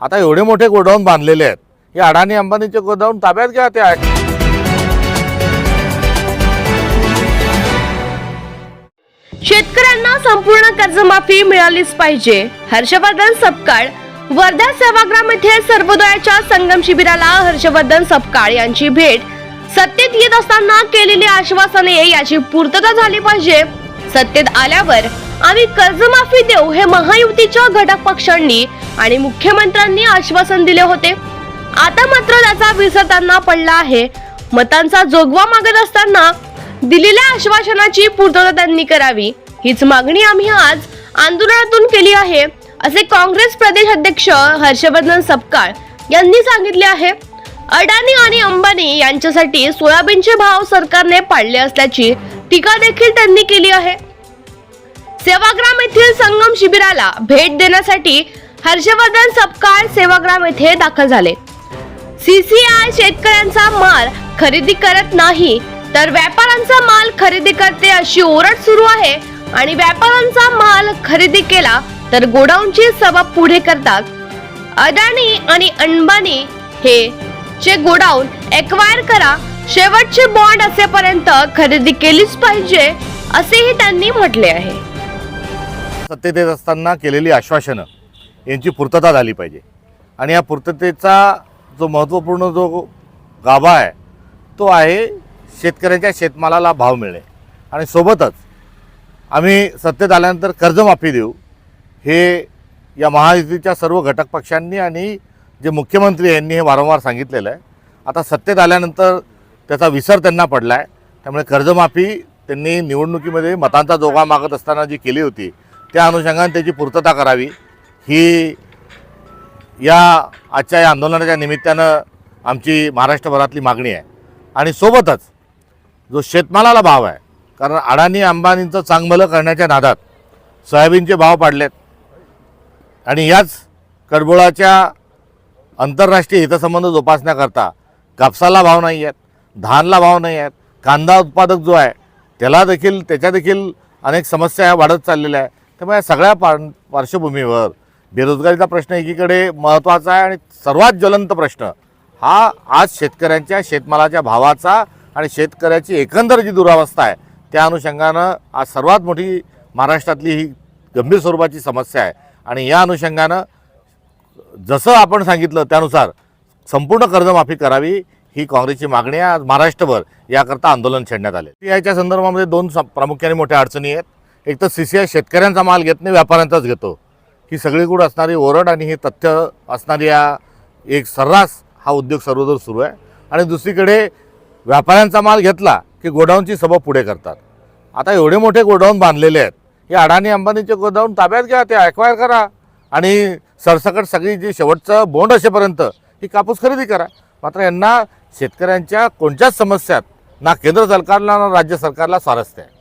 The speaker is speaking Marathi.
आता एवढे मोठे गोडाऊन बांधलेले आहेत. हे अडाणी अंबानीचे गोडाऊन ताब्यात घ्या ते आहे. शेतकऱ्यांना संपूर्ण कर्जमाफी मिळालीच पाहिजे. हर्षवर्धन सपकाळ. वर्धा सेवाग्राम येथे सर्वोदयाच्या संगम शिबिराला हर्षवर्धन सपकाळ यांची भेट. सत्तेत येत असताना केलेली आश्वासने याची पूर्तता झाली पाहिजे. सत्तेत आल्यावर आम्ही कर्जमाफी देऊ हे महायुतीच्या घटक पक्षांनी आणि मुख्यमंत्र्यांनी आश्वासन दिले होते. आता मात्र त्याचा विसरताना पडला आहे. मतांचा जोगवा मागत असताना दिलेल्या आश्वासनाची पूर्तता त्यांनी करावी. हीच मागणी आम्ही आज आंदोलनातून केली आहे असे काँग्रेस प्रदेश अध्यक्ष हर्षवर्धन सपकाळ यांनी सांगितले आहे. अडाणी आणि अंबानी यांच्यासाठी सोयाबीनचे भाव सरकारने पाडले असल्याची टीका देखील त्यांनी केली आहे. सेवाग्राम येथील संगम शिबिराला भेट देण्यासाठी हर्षवर्धन सपकाळ सेवाग्राम येथे दाखल झाले. सीसीआय शेतकऱ्यांचा माल खरेदी करत नाही तर व्यापाऱ्यांचा माल खरेदी करते अशी ओरड सुरू आहे आणि व्यापाऱ्यांचा माल खरेदी केला तर गोडाऊनची सभा पुढे करतात. अदानी आणि अंबानी हे चे गोडाऊन एक्वायर करा शेवटचे बॉन्ड असेपर्यंत खरेदी केलीच पाहिजे असेही त्यांनी म्हटले आहे. सत्तेत असताना केलेली आश्वासनं यांची पूर्तता झाली पाहिजे. आणि या पूर्ततेचा जो महत्त्वपूर्ण जो गाभा आहे तो आहे शेतकऱ्याच्या शेतमालाला भाव मिळणे. आणि सोबतच आम्ही सत्तेत आल्यानंतर कर्जमाफी देऊ हे या महायुतीच्या सर्व घटक पक्षांनी आणि जे मुख्यमंत्री यांनी हे वारंवार सांगितलेलं आहे. आता सत्तेत आल्यानंतर त्याचा विसर त्यांना पडला आहे त्यामुळे कर्जमाफी त्यांनी निवडणुकीमध्ये मतांचा जोगा मागत असताना जी केली होती त्या अनुषंगाने त्याची पूर्तता करावी. ही या आजच्या या आंदोलनाच्या निमित्तानं आमची महाराष्ट्रभरातली मागणी आहे. आणि सोबतच जो शेतमालाला भाव आहे कारण अडाणी अंबानींचं चांगभलं करण्याच्या नादात सोयाबीनचे भाव पाडलेत. आणि याच कडबोळाच्या आंतरराष्ट्रीय हितसंबंध जोपासण्याकरता कापसाला भाव नाही आहेत धानला भाव नाही आहेत कांदा उत्पादक जो आहे त्याला देखील त्याच्या देखील अनेक समस्या ह्या वाढत चाललेल्या आहे त्यामुळे या सगळ्या पार पार्श्वभूमीवर बेरोजगारीचा प्रश्न एकीकडे महत्त्वाचा आहे आणि सर्वात ज्वलंत प्रश्न हा आज शेतकऱ्यांच्या शेतमालाच्या भावाचा आणि शेतकऱ्याची एकंदर जी दुरावस्था आहे त्या अनुषंगानं आज सर्वात मोठी महाराष्ट्रातली ही गंभीर स्वरूपाची समस्या आहे. आणि या अनुषंगानं जसं आपण सांगितलं त्यानुसार संपूर्ण कर्जमाफी करावी ही काँग्रेसची मागणी आहे. आज महाराष्ट्रभर याकरता आंदोलन छेडण्यात आले. याच्या संदर्भामध्ये दोन प्रामुख्याने मोठ्या अडचणी आहेत. एक तर सी सी आय शेतकऱ्यांचा माल घेत नाही व्यापाऱ्यांचाच घेतो. ही सगळीकडे असणारी ओरड आणि हे तथ्य असणारी या एक सर्रास हा उद्योग सर्वदूर सुरू आहे. आणि दुसरीकडे व्यापाऱ्यांचा माल घेतला की गोडाऊनची सभा पुढे करतात. आता एवढे मोठे गोडाऊन बांधलेले आहेत हे अडाणी अंबानीचे गोडाऊन ताब्यात घ्या ते ॲक्वायर करा. आणि सरसकट सगळी जी शेवटचं बोंड असेपर्यंत ही कापूस खरेदी करा. मात्र यांना शेतकऱ्यांच्या कोणत्याच समस्यात ना केंद्र सरकारला ना राज्य सरकारला स्वारस्य आहे.